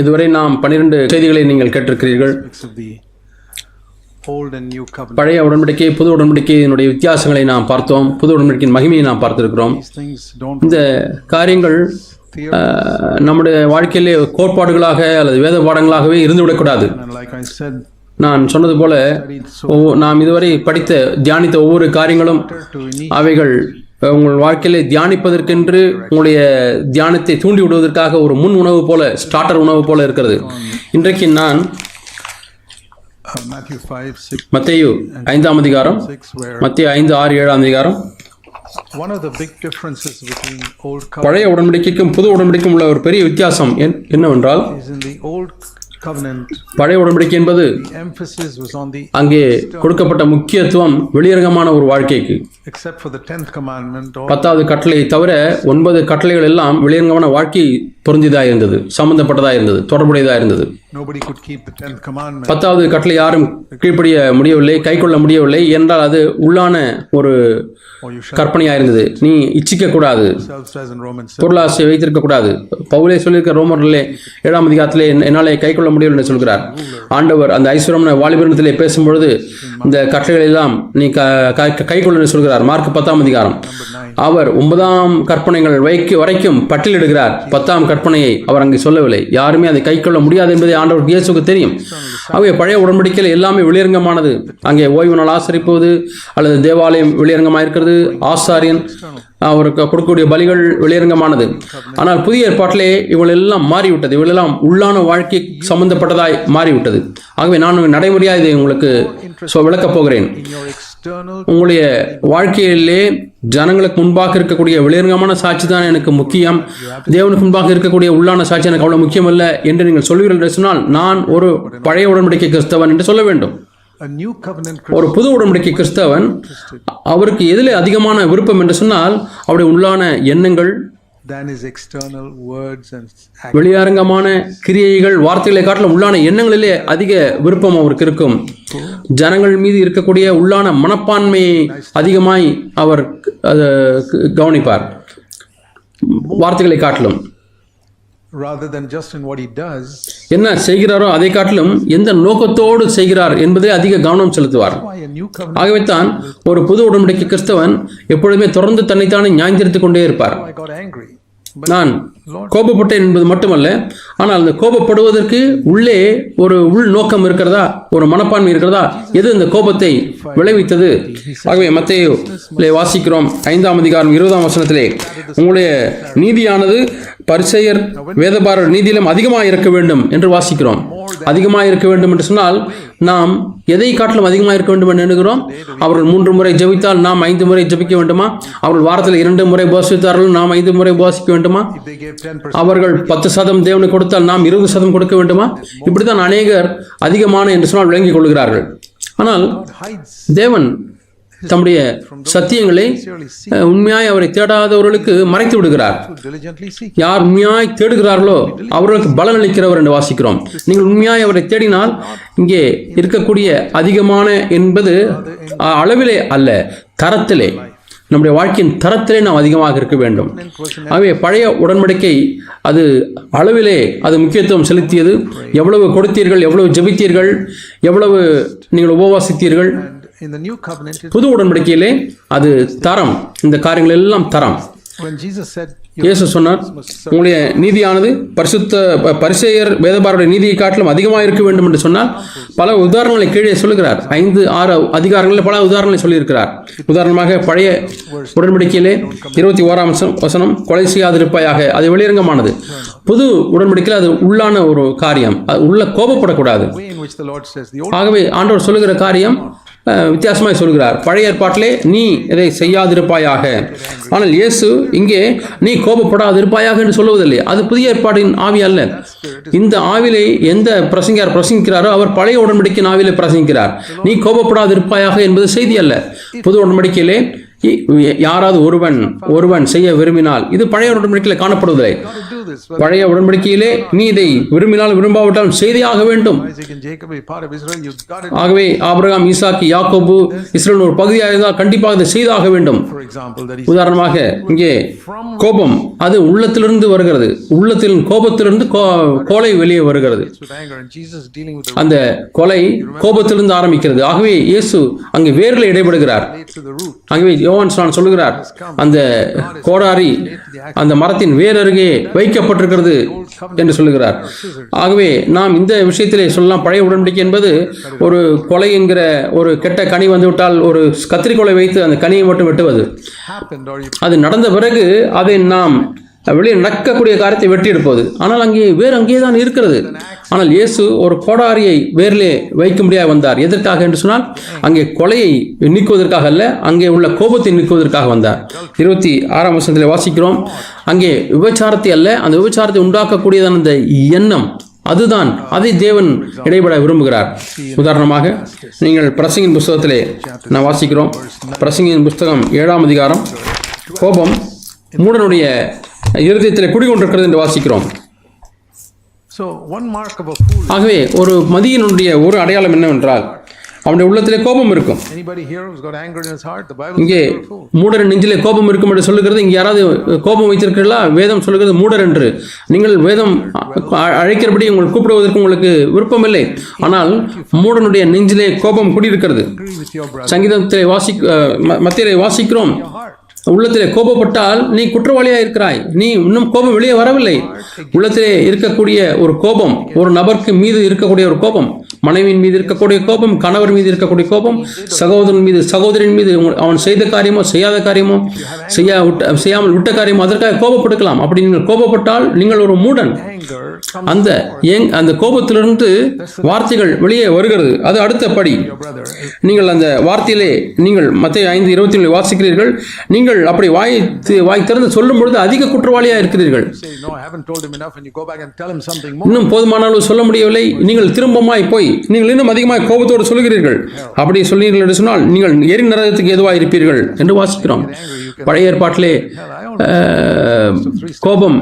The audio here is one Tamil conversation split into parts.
இதுவரை நாம் பன்னிரண்டு செய்திகளை நீங்கள் கேட்டிருக்கிறீர்கள். பழைய உடன்படிக்கை புது உடன்படிக்கையினுடைய வித்தியாசங்களை நாம் பார்த்தோம். புது உடன்படிக்கையின் மகிமையை நாம் பார்த்திருக்கிறோம். இந்த காரியங்கள் நம்முடைய வாழ்க்கையிலே கோட்பாடுகளாக அல்லது வேத பாடங்களாகவே இருந்துவிடக்கூடாது. நான் சொன்னது போல நாம் இதுவரை படித்த தியானித்த ஒவ்வொரு காரியங்களும் அவைகள் உங்கள் வாழ்க்கையிலே தியானிப்பதற்கென்று உங்களுடைய தியானத்தை தூண்டி விடுவதற்காக ஒரு முன் உணவு போல ஸ்டார்டர் உணவு போல இருக்கிறது. இன்றைக்கு நான் Matthew 5, 6, மத்தேயு ஐந்தாம் அதிகாரம் 6, where மத்திய ஐந்து ஆறு ஏழாம் அதிகாரம். பழைய உடன்படிக்கைக்கும் புது உடன்படிக்கும் உள்ள ஒரு பெரிய வித்தியாசம் என்- என்னவென்றால் பழைய உடன்படிக்கை என்பது அங்கே கொடுக்கப்பட்ட முக்கியத்துவம் வெளியரங்கமான ஒரு வாழ்க்கைக்கு. Except for the 10th commandment, all பத்தாவது கட்டளை தவிர ஒன்பது கட்டளைகள் எல்லாம் வெளியரங்கமான வாழ்க்கை பொருந்தியதாக இருந்தது சம்பந்தப்பட்டதாக இருந்தது தொடர்புடையதாக இருந்தது nobody could keep the 10th commandment. பத்தாவது கட்டளை யாரும் கீழ்ப்படிய முடியவில்லை கைக்கொள்ள முடியவில்லை என்றால் அது உள்ளான ஒரு கற்பனையாக இருந்தது நீ இச்சிக்க கூடாது self says in Romans 7. பொருளாசை வைத்திருக்க கூடாது பவுலே சொல்லியிருக்க ரோமரிலே ஏழாம் அதிகாரத்திலே என்- என்னாலே கை கொள்ள முடியவில்லை என்று சொல்கிறார். ஆண்டவர் அந்த ஐஸ்வரம் வாலிபரணத்திலே பேசும்பொழுது இந்த கட்டளைகள் எல்லாம் நீ க க- கை கொள்ள சொல்கிறார். மார்க் பத்தாம் அதிகாரம். அவர் ஒன்பதாம் கற்பனைகள் வைக்க வரைக்கும் பட்டியலிடுகிறார். பத்தாம் கற்பனையை அவர் அங்கே சொல்லவில்லை. யாருமே அதை கை கொள்ள முடியாது என்பதை ஆண்டவர் இயேசுக்கு தெரியும். ஆகவே பழைய உடன்படிக்கையில் எல்லாமே வெளியரங்கமானது. அங்கே ஓய்வு நாள் ஆசரிப்பது அல்லது தேவாலயம் வெளியரங்கமாக இருக்கிறது ஆசாரியன் அவருக்கு கொடுக்கக்கூடிய பலிகள் வெளியரங்கமானது. ஆனால் புதிய ஏற்பாட்டிலே இவள் எல்லாம் மாறிவிட்டது. இவளெல்லாம் உள்ளான வாழ்க்கை சம்பந்தப்பட்டதாய் மாறிவிட்டது. ஆகவே நான் நடைமுறையாக இதை உங்களுக்கு ஸோ விளக்கப் போகிறேன். உங்களுடைய வாழ்க்கையிலே ஜனங்களுக்கு முன்பாக இருக்கக்கூடிய வெளியரங்கமான சாட்சி தான் எனக்கு முக்கியம். தேவனுக்கு முன்பாக இருக்கக்கூடிய உள்ளான சாட்சி எனக்கு அவ்வளவு முக்கியமல்ல என்று நீங்கள் சொல்வீர்கள் என்று சொன்னால் நான் ஒரு பழைய உடன்படிக்கை கிறிஸ்தவன் என்று சொல்ல வேண்டும். ஒரு புது உடன்படிக்கை கிறிஸ்தவன் அவருக்கு எதிலே அதிகமான விருப்பம் என்று சொன்னால் அவருடைய உள்ளான எண்ணங்கள் than his external words and actions. வெளியரங்கமான கிரியைகள் வார்த்தைகளை காட்டிலும் உள்ளான எண்ணங்களிலே அதிக விருப்பம் அவருக்கு இருக்கும். ஜனங்கள் மீது இருக்கக்கூடிய உள்ளான மனப்பான்மையை அதிகமாய் அவர் கவனிப்பார். வார்த்தைகளை காட்டிலும். என்ன செய்கிறாரோ அதை காட்டிலும் எந்த நோக்கத்தோடு செய்கிறார் என்பதிலே அதிக கவனம் செலுத்துவார். ஆகவே தான் ஒரு புது உடன்படிக்கை கிறிஸ்தவன் எப்பொழுதுமே தொடர்ந்து தன்னைத்தானே நியாயந்திருத்துக் கொண்டே இருப்பார். None. கோபப்பட்டேன் என்பது மட்டுமல்ல ஆனால் அந்த கோபப்படுவதற்கு உள்ளே ஒரு உள் நோக்கம் இருக்கிறதா ஒரு மனப்பான்மை இருக்கிறதா? எது இந்த கோபத்தை விளைவித்தது? ஆகவே மத்தேயுவிலே வாசிக்கிறோம் ஐந்தாம் அதிகாரம் இருபதாம் வசனத்திலே. உங்களுடைய நீதியானது பரிசெயர் வேதபாரர் நீதியிலும் அதிகமாக இருக்க வேண்டும் என்று வாசிக்கிறோம். அதிகமாக இருக்க வேண்டும் என்று சொன்னால் நாம் எதை காட்டிலும் அதிகமாக இருக்க வேண்டும் என்று எண்ணுகிறோம்? அவர்கள் மூன்று முறை ஜெபித்தால் நாம் ஐந்து முறை ஜெபிக்க வேண்டுமா? அவர்கள் வாரத்தில் இரண்டு முறை போஷித்தார்கள் நாம் ஐந்து முறை போஷிக்க வேண்டுமா? அவர்கள் பத்து சதம் தேவனுக்கு கொடுத்தால் நாம் இருபது சதம் கொடுக்க வேண்டுமா? இப்படித்தான் அநேகர் அதிகமான என்று சொன்னால் விளங்கிக் கொள்கிறார்கள். ஆனால் தேவன் தம்முடைய சத்தியங்களை உண்மையாய் அவரை தேடாதவர்களுக்கு மறைத்து விடுகிறார். யார் உண்மையாய் தேடுகிறார்களோ அவர்களுக்கு பலன் அளிக்கிறவர் என்று வாசிக்கிறோம். நீங்கள் உண்மையாய் அவரை தேடினால் இங்கே இருக்கக்கூடிய அதிகமான என்பது அஹ், அளவிலே அல்ல தரத்திலே. நம்முடைய வாழ்க்கையின் தரத்திலே நாம் அதிகமாக இருக்க வேண்டும். ஆகவே பழைய உடன்படிக்கை அது அளவிலே அது முக்கியத்துவம் செலுத்தியது. எவ்வளவு கொடுத்தீர்கள் எவ்வளவு ஜெபித்தீர்கள் எவ்வளவு நீங்கள் உபவாசித்தீர்கள். புது உடன்படிக்கையிலே அது தரம். இந்த காரியங்கள் எல்லாம் தரம். இயேசு சொன்னார் உங்களுடைய நீதியானது பரிசுத்த பரிசேயர் வேதபாருடைய நீதியை காட்டிலும் அதிகமாக இருக்க வேண்டும் என்று சொன்னால் பல உதாரணங்களை கீழே சொல்லுகிறார். ஐந்து ஆறு அதிகாரங்களில் பல உதாரணங்களை சொல்லியிருக்கிறார். உதாரணமாக பழைய உடன்படிக்கையிலே இருபத்தி ஓராம் வசனம் கொலை செய்யாதிருப்பாயாக. அது வெளியரங்கமானது. புது உடன்படிக்கையில் அது உள்ளான ஒரு காரியம். அது உள்ள கோபப்படக்கூடாது. ஆகவே ஆண்டவர் சொல்லுகிற காரியம் வித்தியாசமாக வித்தியாசமாய் சொல்கிறார். பழைய ஏற்பாட்டிலே நீ இதை செய்யாதிருப்பாயாக. ஆனால் இயேசு இங்கே நீ கோபப்படாதிருப்பாயாக என்று சொல்லுவதில்லை. அது புதிய ஏற்பாட்டின் ஆவி அல்ல. இந்த ஆவிலை எந்த பிரசங்கார் பிரசங்கிக்கிறாரோ அவர் பழைய உடன்படிக்கையின் ஆவிலை பிரசங்கிக்கிறார். நீ கோபப்படாதிருப்பாயாக என்பது செய்தி அல்ல. புது இ- யாராவது ஒருவன் ஒருவன் செய்ய விரும்பினால் இது பழைய உடன்படிக்கையில் காணப்படுவதில்லை. பழைய உடன்படிக்கையிலே நீ இதை விரும்பினால் விரும்பாவிட்டாலும் செய்தியாக வேண்டும். ஆகவே ஆபிரகாம் ஈசாக்கு யாக்கோபு இஸ்ரேல் ஒரு பகுதியாக இருந்தால் கண்டிப்பாக இதை செய்தாக வேண்டும். உதாரணமாக இங்கே கோபம் அது உள்ளத்திலிருந்து வருகிறது. உள்ளத்தில் கோபத்திலிருந்து கோலை வெளியே வருகிறது. அந்த கொலை கோபத்திலிருந்து ஆரம்பிக்கிறது. ஆகவே இயேசு அங்கே வேர்களை இடைபடுகிறார். ஆகவே யோவான் சொல்லுகிறார். அந்த கோடாரி அந்த மரத்தின் வேர் அருகே வைக்கப்பட்டிருக்கிறது என்று சொல்லுகிறார். ஆகவே நாம் இந்த விஷயத்திலே சொல்லலாம் பழைய உடன்படிக்கை என்பது ஒரு கொலை என்கிற ஒரு கெட்ட கனி வந்துவிட்டால் ஒரு கத்திரிக்கோலை வைத்து அந்த கனியை மட்டும் வெட்டுவது. அது நடந்த பிறகு அதை நாம் வெளியே நக்கக்கூடிய காரியத்தை வெட்டி எடுப்பது. ஆனால் அங்கே வேறு அங்கே தான் இருக்கிறது. ஆனால் இயேசு ஒரு கோடாரியை வேரிலே வைக்கும்படியாக வந்தார். எதற்காக என்று சொன்னால் அங்கே கொலையை நீக்குவதற்காக அல்ல அங்கே உள்ள கோபத்தை நீக்குவதற்காக வந்தார். இருபத்தி ஆறாம் வருஷத்தில் வாசிக்கிறோம். அங்கே விபச்சாரத்தை அல்ல அந்த விபச்சாரத்தை உண்டாக்கக்கூடியதான அந்த எண்ணம் அதுதான் அதை தேவன் இடைபட விரும்புகிறார். உதாரணமாக நீங்கள் பிரசங்கின் புஸ்தகத்திலே நான் வாசிக்கிறோம். பிரசங்கின் புஸ்தகம் ஏழாம் அதிகாரம். கோபம் மூடனுடைய இருதயத்தில் குடிகொண்டிருக்கிறது என்று வாசிக்கிறோம். ஆகவே ஒரு மதியனுடைய ஒரு அடையாளம் என்னவென்றால் அவனுடைய உள்ளத்திலே கோபம் இருக்கும் இங்கே. மூடர் நெஞ்சிலே கோபம் இருக்கும் என்று சொல்லுகிறது இங்கே யாராவது கோபம் வைத்திருக்கிறீர்களா வேதம் சொல்லுகிறது மூடர் என்று நீங்கள் வேதம் அழைக்கிறபடி உங்களை கூப்பிடுவதற்கு உங்களுக்கு விருப்பமில்லை ஆனால் மூடனுடைய நெஞ்சிலே கோபம் குடியிருக்கிறது. சங்கீதத்திலே வாசி மத்தியிலே வாசிக்கிறோம். உள்ளத்திலே கோபப்பட்டால் நீ குற்றவாளியாக இருக்கிறாய். நீ இன்னும் கோபம் வெளியே வரவில்லை. உள்ளத்திலே இருக்கக்கூடிய ஒரு கோபம் ஒரு நபருக்கு மீது இருக்கக்கூடிய ஒரு கோபம் மனைவியின் மீது இருக்கக்கூடிய கோபம் கணவர் மீது இருக்கக்கூடிய கோபம் சகோதரன் மீது சகோதரின் மீது அவன் செய்த காரியமோ செய்யாத காரியமோ செய்யா விட்ட செய்யாமல் விட்ட காரியமோ அதற்காக கோபப்படுக்கலாம் அப்படி நீங்கள் கோபப்பட்டால் நீங்கள் ஒரு மூடன். அந்த ஏங் அந்த கோபத்திலிருந்து வார்த்தைகள் வெளியே வருகிறது. அது அடுத்த படி. நீங்கள் அந்த வார்த்தையிலே நீங்கள் மத்திய ஐந்து இருபத்தி ஏழு வாசிக்கிறீர்கள். நீங்கள் அப்படி வாய் வாய் திறந்து சொல்லும் பொழுது அதிக குற்றவாளியாக இருக்கிறீர்கள். இன்னும் போதுமான அளவு சொல்ல முடியவில்லை. நீங்கள் திரும்பமாய் போய் நீங்கள் இன்னும் அதிகமாக கோபத்தோடு சொல்கிறீர்கள் அப்படி சொல்கிறீர்கள் என்று சொன்னால் நீங்கள் எரி நரகத்துக்கு எதுவாக இருப்பீர்கள் என்று வாசிக்கிறோம். பழைய ஏற்பாட்டிலே கோபம்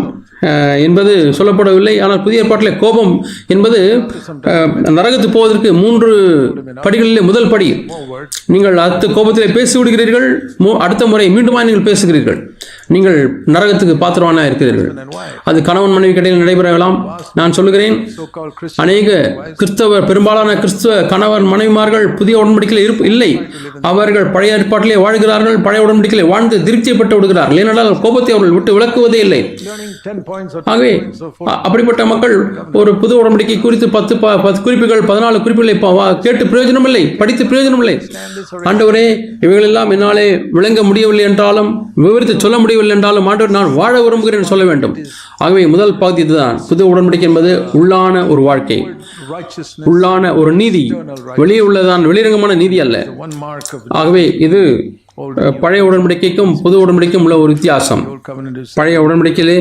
என்பது சொல்லப்படவில்லை. ஆனால் புதிய ஏற்பாட்டிலே கோபம் என்பது நரகத்து நரகத்துக்கு போவதற்கு மூன்று படிகளிலே முதல் படி. நீங்கள் அடுத்த கோபத்திலே பேசி விடுகிறீர்கள் அடுத்த முறை மீண்டுமா நீங்கள் பேசுகிறீர்கள். நீங்கள் நரகத்துக்கு பாத்திரவானா இருக்கிறீர்கள்? அது கணவன் மனைவி இடையில் நடைபெறலாம் நான் சொல்லுகிறேன். அநேக கிறிஸ்தவ பெரும்பாலான கிறிஸ்தவ கணவன் மனைவிமார்கள் புதிய உடன்படிக்கையில் இருப்பு இல்லை. அவர்கள் பழைய ஏற்பாட்டிலே வாழ்கிறார்கள் பழைய உடன்படிக்கையிலே வாழ்ந்து திருப்தியப்பட்டு விடுகிறார்கள். ஏனென்றால் கோபத்தை அவர்கள் விட்டு விளக்குவதே இல்லை. Learning 10 points or ஆகவே 10 points or 4 அ- அப்படிப்பட்ட மக்கள் ஒரு புது உடன்படிக்கை குறித்து பத்து குறிப்புகள் பதினாலு குறிப்புகளை கேட்டு பிரயோஜனம் இல்லை படித்து பிரயோஜனம் இல்லை ஆண்டவரே இவைகளெல்லாம் என்னாலே விளங்க முடியவில்லை என்றாலும் விவரித்து சொல்ல முடியவில்லை என்றாலும் ஆண்டவர் நான் வாழ விரும்புகிறேன் சொல்ல வேண்டும். ஆகவே முதல் பகுதி இதுதான். புது உடன்படிக்கை என்பது உள்ளான ஒரு வாழ்க்கை. உள்ளான ஒரு நீதி. வெளியே உள்ளதான் வெளிரங்கமான நீதி அல்ல. ஆகவே இது பழைய உடன்படிக்கைக்கும் புது உடன்படிக்கைக்கும் உள்ள ஒரு வித்தியாசம். பழைய உடன்படிக்கையிலே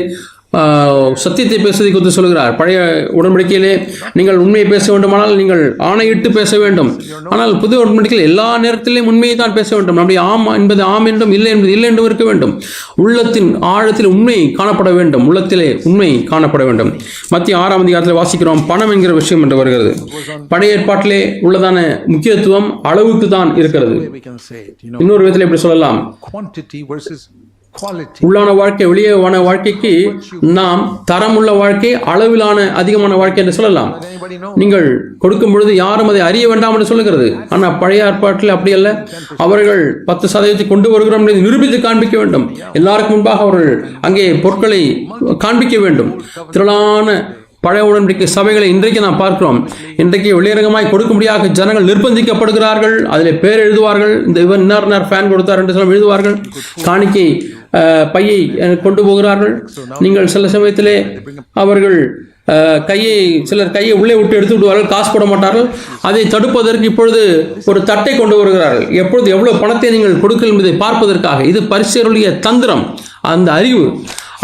சத்தியத்தை பேசுவதை குறித்து சொல்கிறார். பழைய உடன்படிக்கையிலே நீங்கள் உண்மையை பேச வேண்டுமானால் நீங்கள் ஆணையிட்டு பேச வேண்டும். ஆனால் புது உடன்படிக்கையில் எல்லா நேரத்திலும் உண்மையை தான் பேச வேண்டும். நம்முடைய ஆம் என்பது ஆம் என்றும் இல்லை என்பது இல்லை என்றும் இருக்க வேண்டும். உள்ளத்தின் ஆழத்தில் உண்மை காணப்பட வேண்டும். உள்ளத்திலே உண்மை காணப்பட வேண்டும். மத்திய ஆறாம் அதிகாரத்தில் வாசிக்கிறோம். பணம் என்கிற விஷயம் என்று வருகிறது. பழைய ஏற்பாட்டிலே உள்ளதான முக்கியத்துவம் அளவுக்கு தான் இருக்கிறது. இன்னொரு விதத்தில் இப்படி சொல்லலாம். உள்ளான வாழ்க்கை வெளியேவான வாழ்க்கைக்கு நாம் தரமுள்ள வாழ்க்கை அளவிலான அதிகமான வாழ்க்கை என்று சொல்லலாம்? நீங்கள் கொடுக்கும் பொழுது யாரும் அதை அறிய வேண்டாம் என்று சொல்லுகிறது. ஆனால் பழைய ஏற்பாட்டில் அப்படி அல்ல. அவர்கள் பத்து சதவீதத்தை கொண்டு வருகிறோம் என்று நிரூபித்து காண்பிக்க வேண்டும். எல்லாருக்கும் முன்பாக அவர்கள் அங்கே பொருட்களை காண்பிக்க வேண்டும். திரளான பழைய உடன்படிக்கை சபைகளை இன்றைக்கு நாம் பார்க்கிறோம். இன்றைக்கு வெளியரங்கமாய் கொடுக்கும்படியாக ஜனங்கள் நிர்பந்திக்கப்படுகிறார்கள். அதில் பேர் எழுதுவார்கள். இந்த இவன் இன்னார் ஃபேன் கொடுத்தார் என்று சொல்லி எழுதுவார்கள். காணிக்கை பையை கொண்டு போகிறார்கள். நீங்கள் சில சமயத்திலே அவர்கள் கையை சிலர் கையை உள்ளே விட்டு எடுத்து விடுவார்கள் காசு போட மாட்டார்கள். அதை தடுப்பதற்கு இப்பொழுது ஒரு தட்டை கொண்டு வருகிறார்கள். எப்பொழுது எவ்வளவு பணத்தை நீங்கள் கொடுக்கல் என்பதை பார்ப்பதற்காக. இது பரிசுடைய தந்திரம் அந்த அறிவு.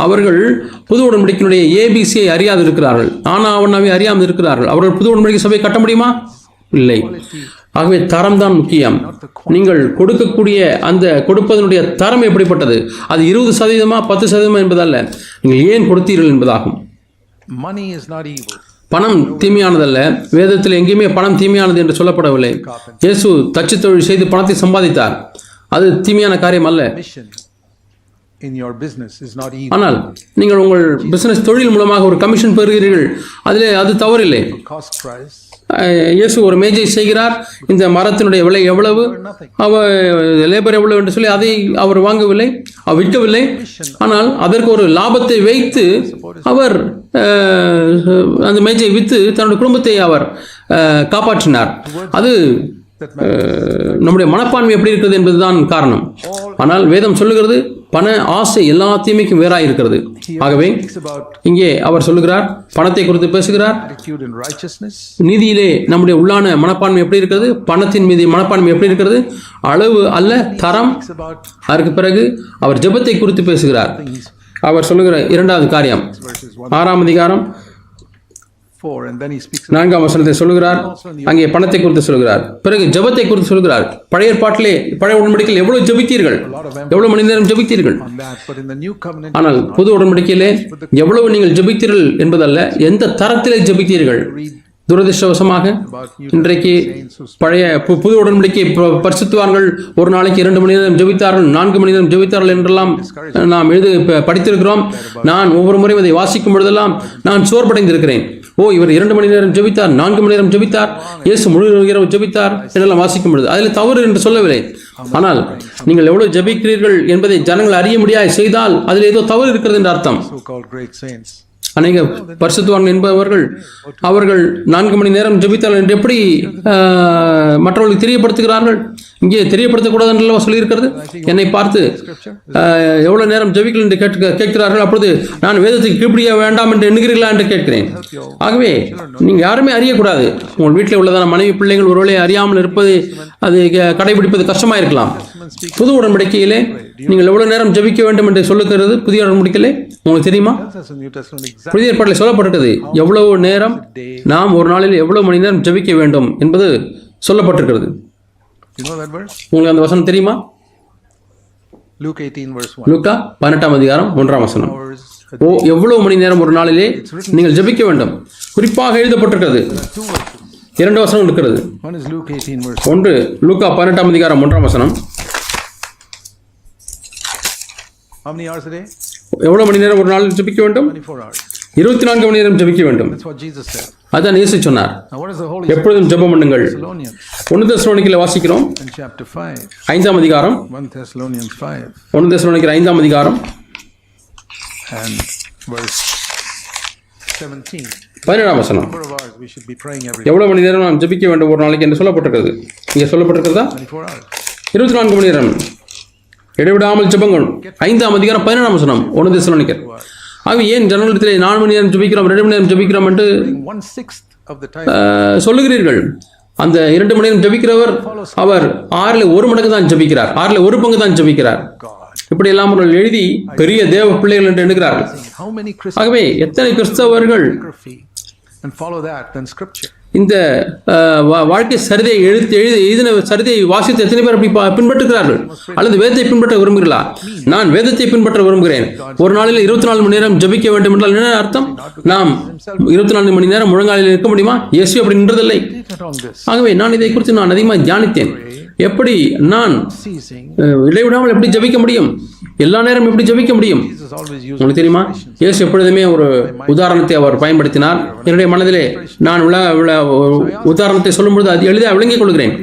அவர்கள் புது உடன்படிக்கையினுடைய ஏபிசியை அறியாது இருக்கிறார்கள் ஆனா அவனாவை அறியாமல் இருக்கிறார்கள் அவர்கள் புது உடன்படிக்கை சபை கட்ட முடியுமா? இல்லை. ஆகவே தரம் தான் முக்கியம் நீங்கள் கொடுக்கக்கூடிய அந்த கொடுப்பதனுடைய தரம் எப்படிப்பட்டது? அது இருபது சதவீதமா பத்து சதவீதமா என்பதல்ல. நீங்கள் ஏன் கொடுத்தீர்கள் என்பதாகும். பணம் தீமையானதல்ல. வேதத்தில் எங்கேயுமே பணம் தீமையானது என்று சொல்லப்படவில்லை. இயேசு தச்சு தொழில் செய்து பணத்தை சம்பாதித்தார். அது தீமையான காரியம் அல்ல. ஆனால் நீங்கள் உங்கள் பிசினஸ் தொழில் மூலமாக ஒரு கமிஷன் பெறுகிறீர்கள். அதிலே அது தவறில்லை. இயேசு ஒரு மேஜை செய்கிறார். இந்த மரத்தினுடைய விலை எவ்வளவு? அவ லேபர் எவ்வளவு என்று சொல்லி அதை அவர் வாங்கவில்லை. அவர் விற்கவில்லை. ஆனால் அதற்கு ஒரு லாபத்தை வைத்து அவர் அந்த மேஜை விற்று தன்னுடைய குடும்பத்தை அவர் காப்பாற்றினார். அது நம்முடைய மனப்பான்மை எப்படி இருக்கிறது என்பதுதான் காரணம். ஆனால் வேதம் சொல்லுகிறது பண ஆசை எல்லா தீமைக்கும் இருக்கிறது ஆகவே இங்கே அவர் சொல்லுகிறார் பணத்தை குறித்து பேசுகிறார். நீதியிலே நம்முடைய உள்ளான மனப்பான்மை எப்படி இருக்கிறது? பணத்தின் மீது மனப்பான்மை எப்படி இருக்கிறது? அளவு அல்ல தரம். அதற்கு பிறகு அவர் ஜெபத்தை குறித்து பேசுகிறார். அவர் சொல்லுகிற இரண்டாவது காரியம் ஆறாம் அதிகாரம் நான்காம் வசனத்தை சொல்லுகிறார். அங்கே பணத்தை குறித்து சொல்கிறார் பிறகு ஜெபத்தை குறித்து சொல்கிறார் பழைய ஏற்பாட்டிலே பழைய உடன்படிக்கையில் எவ்வளவு ஜெபித்தீர்கள்? எவ்வளவு மணி நேரம் ஜெபித்தீர்கள்? ஆனால் புது உடன்படிக்கையிலே எவ்வளவு நீங்கள் ஜெபித்தீர்கள் என்பதல்ல எந்த தரத்திலே ஜெபித்தீர்கள்? துரதிர்ஷ்டவசமாக இன்றைக்கு பழைய புது உடன்படிக்கை ப- பரிசுத்தவான்கள் ஒரு நாளைக்கு இரண்டு மணி நேரம் ஜெபித்தார்கள் நான்கு மணி நேரம் ஜெபித்தார்கள் என்றெல்லாம் நாம் எழுது படித்திருக்கிறோம். நான் ஒவ்வொரு முறையும் அதை வாசிக்கும் பொழுதெல்லாம் நான் சோர்வடைந்திருக்கிறேன். ஓ இவர் இரண்டு மணி நேரம் ஜபித்தார் நான்கு மணி நேரம் ஜபித்தார் இயேசு முழு நேரம் ஜபித்தார் என்றெல்லாம் வாசிக்க முடியுது அதில் தவறு என்று சொல்லவில்லை. ஆனால் நீங்கள் எவ்வளவு ஜபிக்கிறீர்கள் என்பதை ஜனங்கள் அறிய முடியாது செய்தால் அதில் ஏதோ தவறு இருக்கிறது என்று அர்த்தம். அநேக பரிசுத்துவான் என்பவர்கள் அவர்கள் நான்கு மணி நேரம் ஜெபித்தார்கள் என்று எப்படி மற்றவர்களுக்கு தெரியப்படுத்துகிறார்கள்? இங்கே தெரியப்படுத்தக்கூடாது என்றெல்லாம் சொல்லியிருக்கிறது? என்னை பார்த்து எவ்வளோ எவ்வளவு நேரம் ஜபிக்கல் என்று கேட்க கேட்கிறார்கள்? அப்பொழுது நான் வேதத்துக்கு கீழ்ப்படிய வேண்டாம் என்று எண்ணுகிறீர்களா என்று கேட்கிறேன். ஆகவே நீங்கள் யாருமே அறியக்கூடாது. உங்கள் வீட்டில் உள்ளதான மனைவி பிள்ளைகள் ஒருவேளை அறியாமல் இருப்பது அது கடைபிடிப்பது கஷ்டமாக இருக்கலாம் புது உடன்படிக்கையிலே நீங்கள் எவ்வளவு நேரம் ஜெபிக்க வேண்டும் என்று சொல்லுகிறது புதிய உடன்படிக்கையிலே உங்களுக்கு தெரியுமா. புதிய ஏற்பாட்டில் சொல்லப்பட்டிருக்கிறது. எவ்வளவு நேரம் நாம் ஒரு நாளில் எவ்வளவு மணி நேரம் ஜெபிக்க வேண்டும் என்பது சொல்லப்பட்டிருக்கிறது? உங்களுக்கு அந்த வசனம் தெரியுமா? Luke 18, verse 1. லூக்கா பதினெட்டாம் அதிகாரம் ஒன்றாம் வசனம். ஓ எவ்வளவு மணி நேரம் ஒரு நாளிலே நீங்கள் ஜெபிக்க வேண்டும். குறிப்பாக எழுதப்பட்டிருக்கிறது. இரண்டு வசனம் இருக்கிறது. One is Luke 18, verse ஒன்று லூக்கா பதினெட்டாம் அதிகாரம் ஒன்றாம் வசனம். எவ்வளவு மணி நேரம் ஒரு நாளில் ஜெபிக்க வேண்டும்? 24 hours. இருபத்தி நான்கு மணி நேரம் ஜெபிக்க வேண்டும். அதான் இயேசு சொன்னார். எப்பொழுதும் ஜெபம் பண்ணுங்கள். ஒன்று தெசலோனிக்கில் வாசிக்கிறோம். In chapter 5? ஐந்தாம் அதிகாரம். 1 Thessalonians 5 ஒன்று தெசலோனிக்கிற ஐந்தாம் அதிகாரம். And verse 17. பதினேழாம் வசனம். எவ்வளவு மணி நேரம் நாம் ஜெபிக்க வேண்டும் ஒரு நாளைக்கு என்று சொல்லப்பட்டிருக்கிறது. இங்கே சொல்லப்பட்டிருக்கிறதா? 24 hours. இருபத்தி நான்கு மணி நேரம். இடைவிடாமல் ஜெபங்கள். ஐந்தாம் அதிகாரம் பதினேழாம் வசனம். ஒன்று தெசலோனிக்கர். ஆக ஏன் ஜனங்களிடத்திலே நாலு மணி நேரம் ஜபிக்கிறோம் ரெண்டு மணி நேரம் ஜபிக்கிறோம் என்று சொல்லுகிறீர்கள்? அந்த இரண்டு மணி நேரம் ஜபிக்கிறவர் அவர் ஆறில் ஒரு மடங்கு தான் ஜபிக்கிறார். ஆறில் ஒரு பங்கு தான் ஜபிக்கிறார். இப்படி எல்லாம் அவர்கள் எழுதி பெரிய தேவ பிள்ளைகள் என்று எண்ணுகிறார்கள். ஆகவே எத்தனை கிறிஸ்தவர்கள் இந்த வா- வாழ்க்கை சரிதையை எழுத்து எழுதி எழுதின சரிதையை வாசித்து எத்தனை பேர் அப்படி பின்பற்றுகிறார்கள்? அல்லது வேதத்தை பின்பற்ற விரும்புகிறீர்களா? நான் வேதத்தை பின்பற்ற விரும்புகிறேன். ஒரு நாளில் இருபத்தி நாலு மணி நேரம் ஜபிக்க வேண்டும் என்றால் என்ன அர்த்தம்? நாம் இருபத்தி நாலு மணி நேரம் முழங்காலில் இருக்க முடியுமா? இயேசு அப்படி நின்றதில்லை. ஆகவே நான் இதை குறித்து நான் அதிகமாக தியானித்தேன். எப்படி நான் இடைவிடாமல் எப்படி ஜெபிக்க முடியும்? எல்லா நேரம் எப்படி ஜெபிக்க முடியும்? உங்களுக்கு தெரியுமா? இயேசு எப்பொழுதுமே ஒரு உதாரணத்தை அவர் பயன்படுத்தினார். என்னுடைய மனதிலே நான் விழா விழா உதாரணத்தை சொல்லும்பொழுது அது எளிதாக விளங்கிக் கொள்கிறேன்.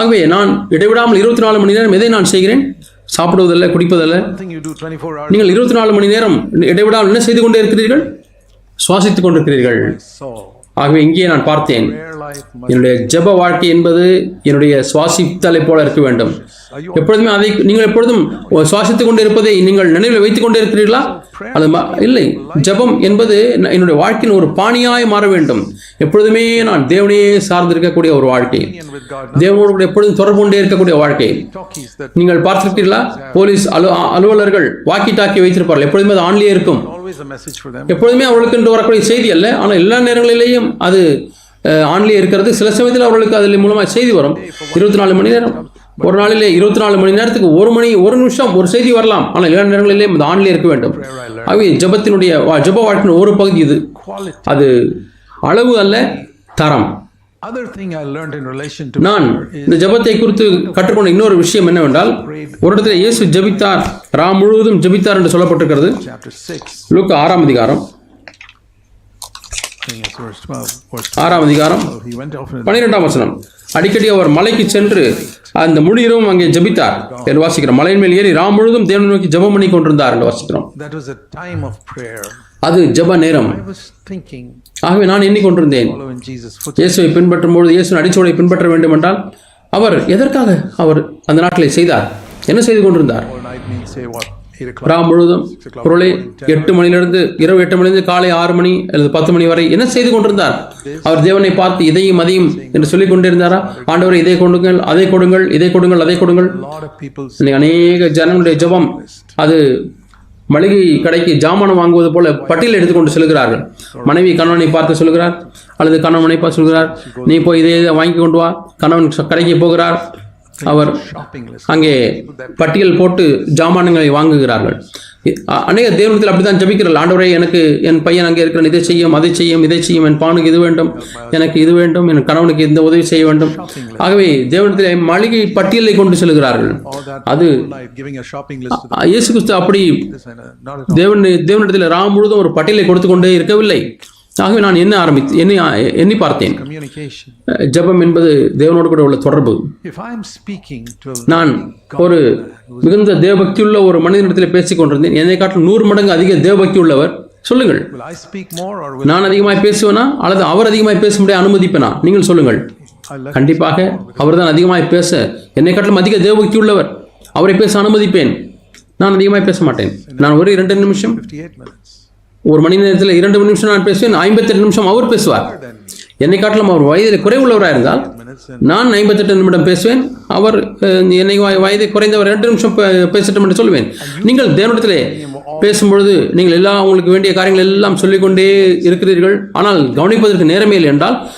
ஆகவே நான் இடைவிடாமல் இருபத்தி நாலு மணி நேரம் எதை நான் செய்கிறேன்? சாப்பிடுவதல்ல குடிப்பதல்ல. நீங்கள் இருபத்தி நாலு மணி நேரம் இடைவிடாமல் என்ன செய்து கொண்டே இருக்கிறீர்கள்? சுவாசித்துக் கொண்டிருக்கிறீர்கள். ஆகவே இங்கே நான் பார்த்தேன். என்னுடைய ஜெப வாழ்க்கை என்பது என்னுடைய சுவாசித்தலை போல இருக்க வேண்டும். எப்பொழுதுமே அதை நீங்கள் எப்பொழுதும் சுவாசித்துக் கொண்டு இருப்பதை நீங்கள் நினைவில் வைத்துக் கொண்டே இருக்கிறீர்களா அது இல்லை. ஜெபம் என்பது என்னுடைய வாழ்க்கையின் ஒரு பாணியாய் மாற வேண்டும். எப்பொழுதுமே நான் தேவனையே சார்ந்திருக்கக்கூடிய ஒரு வாழ்க்கை. தேவனோடு கூட எப்பொழுதும் தொடர்பு கொண்டே இருக்கக்கூடிய வாழ்க்கை. நீங்கள் பார்த்திருக்கிறீர்களா போலீஸ் அலு அலுவலர்கள் வாக்கி டாக்கி வைத்திருப்பார்கள். எப்பொழுதுமே அது ஆன்லேயே இருக்கும். எப்பொழுதுமே அவர்களுக்கு என்று வரக்கூடிய செய்தி அல்ல. ஆனால் எல்லா நேரங்களிலேயும் அது ஆன்லேயே இருக்கிறது. சில சமயத்தில் அவர்களுக்கு அதில் மூலமாக செய்தி வரும். இருபத்தி நாலு மணி நேரம். ஒரு நாளிலே இருபத்தி நாலு மணி நேரத்துக்கு ஒரு மணி ஒரு நிமிஷம் ஒரு செய்தி வரலாம். ஆனால் எல்லா நேரங்களிலே இந்த ஆன்லேயே இருக்க வேண்டும். ஆகவே ஜபத்தினுடைய ஜப வாழ்க்கையின் ஒரு பகுதி இது. அது அளவு அல்ல தரம். நான் இந்த ஜெபத்தை குறித்து கற்றுக்கொண்ட இன்னொரு விஷயம் என்னவென்றால் ஒரு இடத்துல இயேசு ஜெபித்தார் ரா முழுவதும் ஜெபித்தார் என்று சொல்லப்பட்டிருக்கிறது. chapter 6, லூக்கா ஆறாம் அதிகாரம். I think it's verse 12, verse ஆறாம் அதிகாரம். 12. He went off in பன்னிரெண்டாம் வசனம். அடிக்கடி அவர் மலைக்கு சென்று அந்த முழு இரவும் அங்கே ஜெபித்தார். என்று வாசிக்கிறோம். மலையின் மேல் ஏறி ரா முழுவதும் தேவனை நோக்கி ஜெபம் பண்ணி கொண்டிருந்தார் என்று வாசிக்கிறோம். அது ஜெப நேரம். ஆகவே நான் எண்ணிக்கொண்டிருந்தேன். இயேசுவை பின்பற்றும் பொழுது இயேசுவின் அடிச்சுவடை பின்பற்ற வேண்டும் என்றால் அவர் எதற்காக அவர் அந்த நாட்களை செய்தார்? என்ன செய்து கொண்டிருந்தார்? All night means say what? 8 o'clock. ரா முழுவதும் பொருளை எட்டு மணிலிருந்து இரவு எட்டு மணிலிருந்து காலை ஆறு மணி அல்லது பத்து மணி வரை என்ன செய்து கொண்டிருந்தார்? அவர் தேவனை பார்த்து இதையும் அதையும் என்று சொல்லிக் கொண்டிருந்தாரா? ஆண்டவரை இதை கொடுங்கள் அதை கொடுங்கள் இதை கொடுங்கள் அதை கொடுங்கள். அநேக ஜனங்களுடைய ஜெபம் அது மளிகை கடைக்கு ஜாமானம் வாங்குவது போல பட்டியல் எடுத்துக்கொண்டு செல்கிறார்கள். மனைவி கணவனை பார்த்து சொல்கிறார் அல்லது கணவனை பார்த்து சொல்கிறார் நீ போய் இதை வாங்கி கொண்டு வா கணவன் கடைக்கு போகிறார் அவர். அங்கே பட்டியல் போட்டு ஜாமானங்களை வாங்குகிறார்கள். அநேக தேவனத்தில் அப்படித்தான் ஜபிக்கிறார்கள். ஆண்டவரே எனக்கு என் பையன் அங்கே இருக்கிறான். இதை செய்யும் அதை செய்யும் இதை செய்யும். என் பானுக்கு இது வேண்டும் எனக்கு இது வேண்டும் என் கணவனுக்கு இந்த உதவி செய்ய வேண்டும். ஆகவே தேவனத்தில் மளிகை பட்டியலை கொண்டு செல்கிறார்கள். அது இயேசு கிறிஸ்து அப்படி. தேவன் தேவனிடத்தில் ராம் முழுதும் ஒரு பட்டியலை கொடுத்து கொண்டே இருக்கவில்லை. ஆகவே நான் என்ன ஆரம்பித்து எண்ணி எண்ணி பார்த்தேன். ஜெபம் என்பது தேவனோடு கூட உள்ள தொடர்பு. நான் ஒரு மிகுந்த தேவபக்தியுள்ள ஒரு மனிதனிடத்தில் பேசிக் கொண்டிருந்தேன். என்னை காட்டிலும் நூறு மடங்கு அதிக தேவபக்தி உள்ளவர் சொல்லுங்கள் நான் அதிகமாய் பேசுவேனா? அல்லது அவர் அதிகமாய் பேச முடிய அனுமதிப்பேனா? நீங்கள் சொல்லுங்கள். கண்டிப்பாக அவர்தான் அதிகமாய் பேச என்னை காட்டிலும் அதிக தேவபக்தி உள்ளவர் அவரை பேச அனுமதிப்பேன். நான் அதிகமாய் பேச மாட்டேன். நான் ஒரு இரண்டு நிமிஷம் 58 minutes? ஒரு மணி நேரத்தில் இரண்டு நிமிஷம் நான் பேசுவேன் ஐம்பத்தெட்டு நிமிஷம் அவர் பேசுவார். என்னை காட்டிலும் அவர் வயதில் குறைவுள்ளவராக இருந்தால் நான் ஐம்பத்தெட்டு நிமிடம் பேசுவேன் அவர் என்னை வய- வயதை குறைந்தவர் ரெண்டு நிமிஷம் பேசட்டும் என்று சொல்லுவேன். நீங்கள் தேவனிடத்திலே பேசும்பொழுது நீங்கள் எல்லாம் உங்களுக்கு வேண்டிய காரியங்கள் எல்லாம் சொல்லிக்கொண்டே இருக்கிறீர்கள். ஆனால் கவனிப்பதற்கு நேரமே இல்லை என்றால்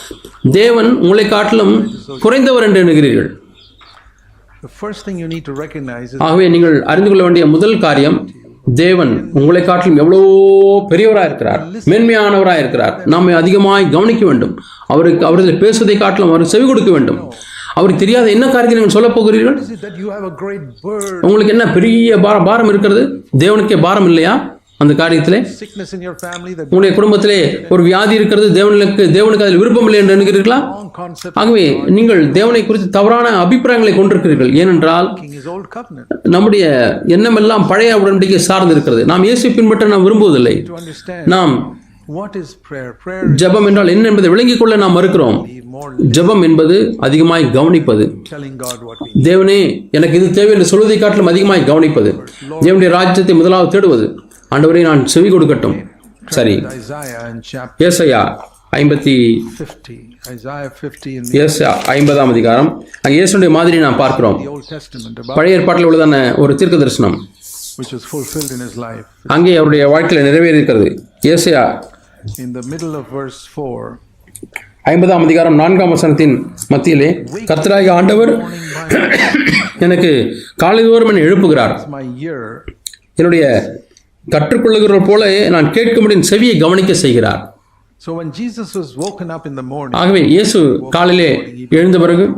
தேவன் உங்களை காட்டிலும் குறைந்தவர் என்று எண்ணுகிறீர்கள். ஆகவே நீங்கள் அறிந்து கொள்ள வேண்டிய முதல் காரியம் தேவன் உங்களை காட்டிலும் எவ்வளவோ பெரியவராக இருக்கிறார் மேன்மையானவராக இருக்கிறார். நாம் அதிகமாய் கவனிக்க வேண்டும். அவருக்கு அவர்கள் பேசுவதை காட்டிலும் அவர் செவி கொடுக்க வேண்டும். அவருக்கு தெரியாத என்ன காரியத்தை நீங்கள் சொல்லப் போகிறீர்கள்? உங்களுக்கு என்ன பெரிய பாரம் இருக்கிறது? தேவனுக்கே பாரம் இல்லையா? அந்த காரியத்திலே உங்களுடைய குடும்பத்திலே ஒரு வியாதி இருக்கிறது தேவனுக்கு தேவனுக்கு அதில் விருப்பம் இல்லை என்று எண்ணுகிறீர்களா? ஆகவே நீங்கள் தேவனை குறித்து தவறான அபிப்பிராயங்களை கொண்டிருக்கிறீர்கள். ஏனென்றால். நம்முடைய எண்ணமெல்லாம் பழைய உடன்படிக்கை சார்ந்து இருக்கிறது நாம் இயேசு பின்பற்ற நாம் விரும்புவதில்லை. நாம் ஜெபம் என்றால் என்ன என்பதை விளங்கிக் கொள்ள நாம் மறுக்கிறோம். ஜெபம் என்பது அதிகமாய் கவனிப்பது. தேவனே எனக்கு இது தேவை என்று சொல்வதை காட்டிலும் அதிகமாய் கவனிப்பது. தேவனுடைய ராஜ்யத்தை முதலாவது தேடுவது. ஆண்டவரே நான் செவி கொடுக்கட்டும். சரி. need. Isaiah ஏசையா ஐம்பத்தி 50, Isaiah 50 in the, ஏசா ஐம்பதாம் அதிகாரம். அங்கே இயேசுடைய மாதிரி நாம் பார்க்கிறோம். பழைய ஏற்பாட்டில் உள்ளதான ஒரு தீர்க்க தரிசனம். அங்கே அவருடைய வாழ்க்கையில் நிறைவேறியிருக்கிறது ஏசையா ஐம்பதாம் அதிகாரம் நான்காம் வசனத்தின் மத்தியிலே கர்த்தராகிய ஆண்டவர் எனக்கு காலைதோறும் என்னை எழுப்புகிறார். என்னுடைய கற்றுக்கொள்ளுகிறவர் போல நான் கேட்கும்படி என் செவியை கவனிக்க செய்கிறார். So when Jesus was woken up in the morning, ஆகவே இயேசு காலையிலே எழுந்த பிறகு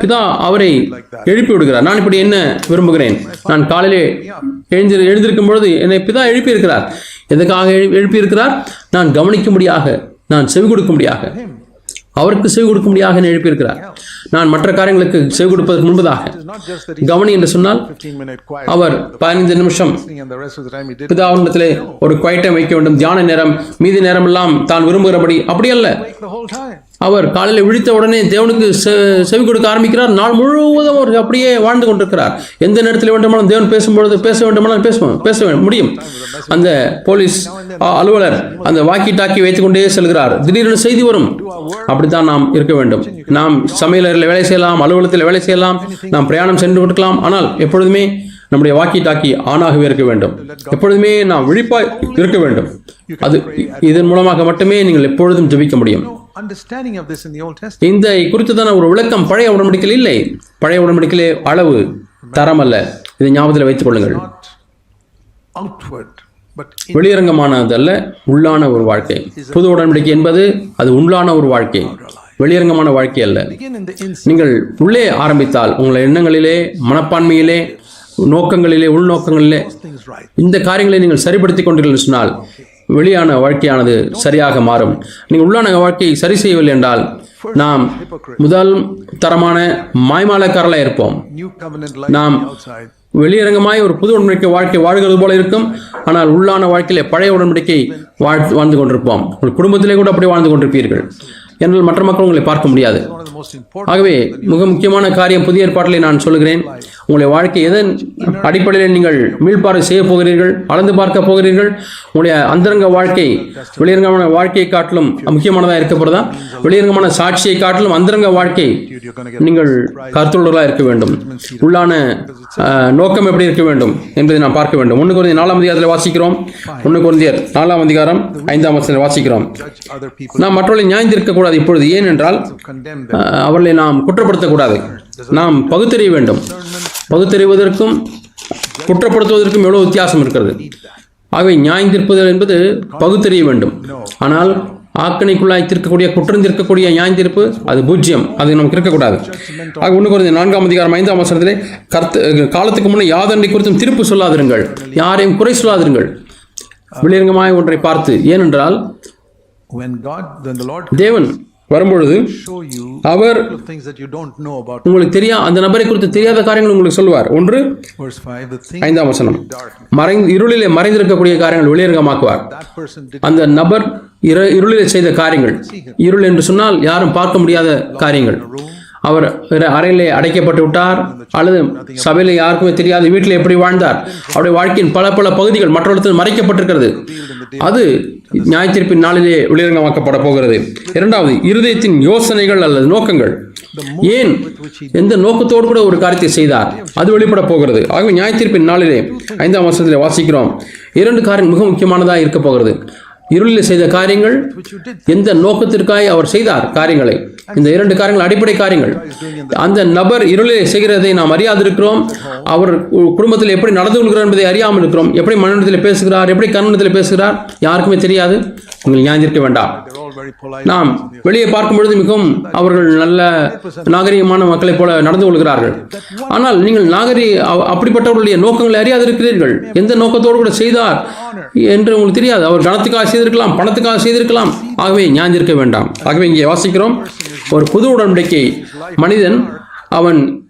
பிதா அவரை எழுப்பி விடுகிறார். நான் இப்படி என்ன விரும்புகிறேன்? நான் காலையிலே எழுந்து எழுந்திருக்கும் பொழுது என்னை பிதா எழுப்பி இருக்கிறார் எதுக்காக எழு- எழுப்பி இருக்கிறார் நான் கவனிக்கும்படியாக நான் செவி கொடுக்கும்படியாக. அவருக்கு செவி கொடுக்கும்படியாக என்னை எழுப்பியிருக்கிறார். நான் மற்ற காரியங்களுக்கு செவி கொடுப்பதற்கு முன்பதாக கவனி என்று சொன்னால் அவர் பதினைந்து நிமிஷம் listening பிதாவிடத்திலே ஒரு குவைட்டை வைக்க வேண்டும். தியான நேரம் மீதி நேரமெல்லாம் தான் விரும்புகிறபடி. அப்படி அல்ல அவர் காலையில் விழித்த உடனே தேவனுக்கு செ- செவி கொடுக்க ஆரம்பிக்கிறார். நாள் முழுவதும் அவர் அப்படியே வாழ்ந்து கொண்டிருக்கிறார். எந்த நேரத்தில் வேண்டுமானாலும் தேவன் பேசும்பொழுது பேச வேண்டுமானாலும் பேசுவோம் பேச முடியும். அந்த போலீஸ் அ- அலுவலர் அந்த வாக்கி டாக்கி வைத்துக் கொண்டே செல்கிறார். திடீரென செய்தி வரும். அப்படித்தான் நாம் இருக்க வேண்டும். நாம் சமையலரில் வேலை செய்யலாம் அலுவலகத்தில் வேலை செய்யலாம் நாம் பிரயாணம் சென்று கொடுக்கலாம் ஆனால் எப்பொழுதுமே நம்முடைய வாக்கி டாக்கி ஆணாகவே இருக்க வேண்டும். எப்பொழுதுமே நாம் விழிப்பாய் இருக்க வேண்டும். அது இதன் மூலமாக மட்டுமே நீங்கள் எப்பொழுதும் ஜெபிக்க முடியும். இந்த குறித்ததான ஒரு விளக்கம். பழைய உடன்படிக்கையில் இல்லை. பழைய உடன்படிக்கையிலே அளவு தரம் அல்ல இதை ஞாபகத்தில் வைத்துக் கொள்ளுங்கள். வெளியரங்கமானது அல்ல உள்ளான ஒரு வாழ்க்கை. புது உடன்படிக்கை என்பது அது உள்ளான ஒரு வாழ்க்கை. வெளியரங்கமான வாழ்க்கை அல்ல. நீங்கள் உள்ளே ஆரம்பித்தால் உங்கள் எண்ணங்களிலே மனப்பான்மையிலே நோக்கங்களிலே உள்நோக்கங்களிலே. இந்த காரியங்களை நீங்கள் சரிப்படுத்திக் கொண்டீர்கள் சொன்னால் வெளியான வாழ்க்கையானது சரியாக மாறும். நீங்கள் உள்ளான வாழ்க்கையை சரி செய்யவில்லை என்றால் நாம் முதல் தரமான மாய்மாலக்காரலாக இருப்போம். நாம் வெளியரங்கமாய் ஒரு புது உடன்படிக்கை வாழ்க்கை வாழ்கிறது போல இருக்கும். ஆனால் உள்ளான வாழ்க்கையிலே பழைய உடன்படிக்கை வாழ் வாழ்ந்து கொண்டிருப்போம். உங்கள் குடும்பத்திலே கூட அப்படி வாழ்ந்து கொண்டிருப்பீர்கள். என்றால் மற்ற மக்கள் உங்களை பார்க்க முடியாது. ஆகவே மிக முக்கியமான காரியம் புதிய ஏற்பாட்டிலே நான் சொல்கிறேன் உங்களுடைய வாழ்க்கை எதன் அடிப்படையில் நீங்கள் மீள்பார்வை செய்ய போகிறீர்கள் அளந்து பார்க்க போகிறீர்கள் உங்களுடைய அந்தரங்க வாழ்க்கை வெளியரங்கமான வாழ்க்கையை காட்டிலும் முக்கியமானதாக இருக்கப்படுதா வெளியரங்கமான சாட்சியை காட்டிலும் அந்தரங்க வாழ்க்கை நீங்கள் கருத்துள்ளவர்களாக இருக்க வேண்டும். உள்ளான நோக்கம் எப்படி இருக்க வேண்டும் என்பதை நாம் பார்க்க வேண்டும். ஒன்று குறைந்த நாலாம் அதிகாரத்தில் வாசிக்கிறோம். ஒன்று குறைந்தியர் நாலாம் அதிகாரம் ஐந்தாம் வசனத்தில் வாசிக்கிறோம். நாம் மற்றவர்களை நியாயந்திருக்கக்கூடாது இப்பொழுது. ஏனென்றால் அவர்களை நாம் குற்றப்படுத்தக்கூடாது. நாம் பகுத்தறிய வேண்டும். பகுத்தறிவதற்கும் குற்றப்படுத்துவதற்கும் எவ்வளவு வித்தியாசம் இருக்கிறது? ஆகவே நியாயந்திருப்பது என்பது பகுத்தறிய வேண்டும். ஆனால் ஆக்கணைக்குள்ளாய் தீர்க்கக்கூடிய குற்றம் தீர்க்கக்கூடிய நியாயந்திருப்பு அது பூஜ்ஜியம். அது நமக்கு இருக்கக்கூடாது. ஆக ஒன்று குறைந்த நான்காம் அதிகாரம் ஐந்தாம் வசனத்திலே கர்த்த காலத்துக்கு முன்னே யாதொன்றை குறித்தும் திருப்பு சொல்லாதிருங்கள். யாரையும் குறை சொல்லாதிருங்கள். வெளியரங்கமாய் ஒன்றை பார்த்து ஏனென்றால் தேவன் வரும்பொழுது அவர். உங்களுக்கு தெரியா அந்த நபரை குறித்து தெரியாத காரியங்கள் உங்களுக்கு சொல்லுவார். ஒன்று Verse 5, the thing ஐந்தாம் வசனம். மறைந்து இருளிலே மறைந்திருக்கக்கூடிய காரியங்கள் வெளியரங்கமாக்குவார் அந்த நபர் இர இருளிலே செய்த காரியங்கள். இருள் என்று சொன்னால் யாரும் பார்க்க முடியாத காரியங்கள். அவர் அறையிலே அடைக்கப்பட்டு விட்டார். அல்லது சபையில் யாருக்குமே தெரியாது வீட்டில் எப்படி வாழ்ந்தார்? அவருடைய வாழ்க்கையின் பல பல பகுதிகள் மற்றவர்களுக்கு மறைக்கப்பட்டிருக்கிறது. அது நியாயத்திருப்பின் நாளிலே வெளியரங்கமாக்கப்பட போகிறது. இரண்டாவது இருதயத்தின் யோசனைகள் அல்லது நோக்கங்கள். ஏன்? எந்த நோக்கத்தோடு கூட ஒரு காரியத்தை செய்தார். அது வெளிப்பட போகிறது. ஆகவே நியாயத்திருப்பின் நாளிலே ஐந்தாம் வருஷத்தில் வாசிக்கிறோம். இரண்டு காரியம் மிக முக்கியமானதாக இருக்க போகிறது. இருளில் செய்த காரியங்கள் எந்த நோக்கத்திற்காக அவர் செய்தார் காரியங்களை. இந்த இரண்டு காரியங்கள் அடிப்படை காரியங்கள். அந்த நபர் இருளை செய்கிறதை நாம் அறியாதிருக்கிறோம். அவர் குடும்பத்தில் எப்படி நடந்து கொள்கிறார் என்பதை அறியாமல் இருக்கிறோம். எப்படி மனநிலத்தில் பேசுகிறார் எப்படி கண்ணத்தில் பேசுகிறார் யாருக்குமே தெரியாது. நீங்கள் ஞாயிற்றிருக்க வேண்டாம். நாம் வெளியே பார்க்கும் பொழுது மிகவும் அவர்கள் நல்ல நாகரிகமான மக்களைப் போல நடந்து கொள்கிறார்கள். ஆனால் நீங்கள் நாகரி அப்படிப்பட்டவர்களுடைய நோக்கங்களை அறியாதிருக்கிறீர்கள். எந்த நோக்கத்தோடு கூட செய்தார் என்று உங்களுக்கு தெரியாது. அவர் கணத்துக்காக செய்திருக்கலாம் பணத்துக்காக செய்திருக்கலாம். ஆகவே ஞாந்திருக்க வேண்டாம். ஆகவே இங்கே வாசிக்கிறோம். ஒரு புது உடன்படிக்கை. மனிதன் அவன்.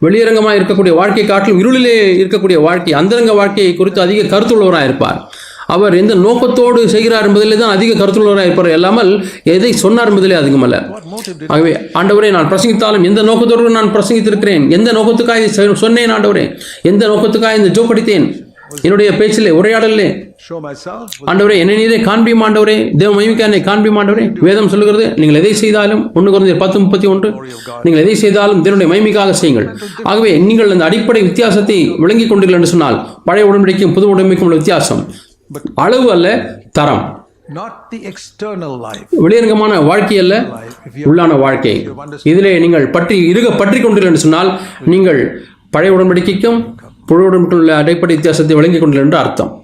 வெளியரங்கமாக இருக்கக்கூடிய வாழ்க்கை காட்டிலும் இருளிலே இருக்கக்கூடிய வாழ்க்கை அந்தரங்க வாழ்க்கையை குறித்து அதிக கருத்துள்ளவராக இருப்பார் அவர் எந்த நோக்கத்தோடு செய்கிறார் என்பதிலே தான் அதிக கருத்துள்ளவராக இருப்பார். இல்லாமல் எதை சொன்னார் என்பதிலே அதிகமல்ல. ஆகவே ஆண்டவரே நான் பிரசங்கித்தாலும் எந்த நோக்கத்தோடு நான் பிரசங்கித்திருக்கிறேன்? எந்த நோக்கத்துக்காக இதை சொன்னேன் ஆண்டவரே? எந்த நோக்கத்துக்காக இந்த ஜோ படித்தேன் என்னுடைய பேச்சிலே உரையாடலே ஆண்டவரே என்னை நீரே காண்பியும் ஆண்டவரே. தேவ மகிமைக்கு என்னை காண்பியும் ஆண்டவரே. வேதம் சொல்லுகிறது நீங்கள் எதை செய்தாலும் ஒன்று குறைந்த பத்து முப்பத்தி ஒன்று நீங்கள் எதை செய்தாலும் தேவனுடைய மகிமைக்காக செய்யுங்கள். ஆகவே நீங்கள் அந்த அடிப்படை வித்தியாசத்தை விளங்கிக் கொண்டீர்கள் என்று சொன்னால் பழைய உடன்படிக்கும் புது உடன்படிக்கும் உள்ள வித்தியாசம். அளவு அல்ல தரம். வெளியரங்கமான வாழ்க்கை அல்ல உள்ளான வாழ்க்கை. இதிலே நீங்கள் பற்றி இருக பற்றி கொண்டீர்கள் என்று சொன்னால் நீங்கள் பழைய உடன்படிக்கைக்கும் புழு உடன்படிக்கைக்கும் உள்ள அடிப்படை வித்தியாசத்தை விளங்கிக் கொண்டீர்கள் என்று அர்த்தம்.